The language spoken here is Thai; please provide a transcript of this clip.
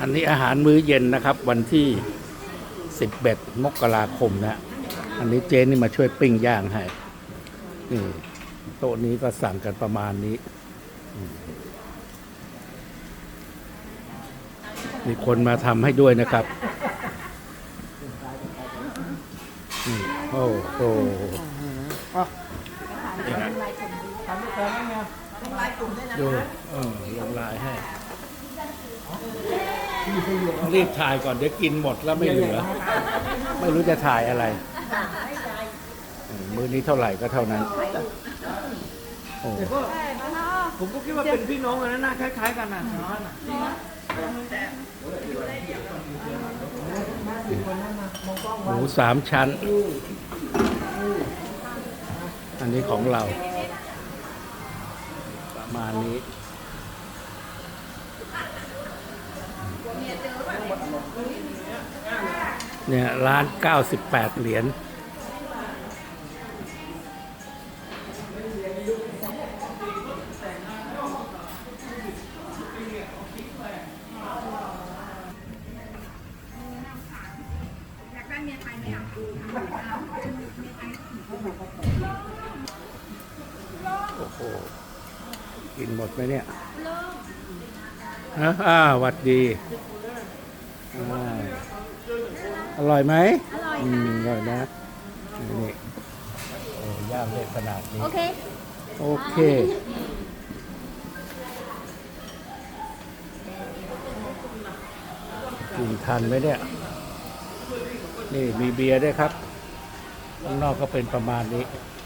อันนี้อาหารมื้อเย็นนะครับ วันที่สิบเอ็ดมกราคมนะ อันนี้เจนนี่มาช่วยปิ้งย่างให้นี่โต๊ะนี้ก็สั่งกันประมาณนี้ มีคนมาทำให้ด้วยนะครับโอ้โหเนี่ยดูเออลงลายให้ ต้องรีบถ่ายก่อนเดี๋ยวกินหมดแล้วไม่เหลือ ไม่รู้จะถ่ายอะไรอืมมือนี้เท่าไหร่ก็เท่านั้นโอ้แต่ก็ผมก็คิดว่าเป็นพี่น้องกันนะหน้าคล้าย ๆ กันนะหมูสามชั้น อันนี้ของเรา ประมาณนี้ เนี่ยร้าน 98 เหรียญโอ้โห กินหมดไหมเนี่ย ฮะอ้าวหวัดดี อ่าอร่อยไหมอร่อยอืค่ะมอร่อยนะนี่โอ้ย่างได้ขนาดนี้ โอเค โอเค กินทันไหมเนี่ย นี่มีเบียร์ด้วยครับ ข้างนอกก็เป็นประมาณนี้โ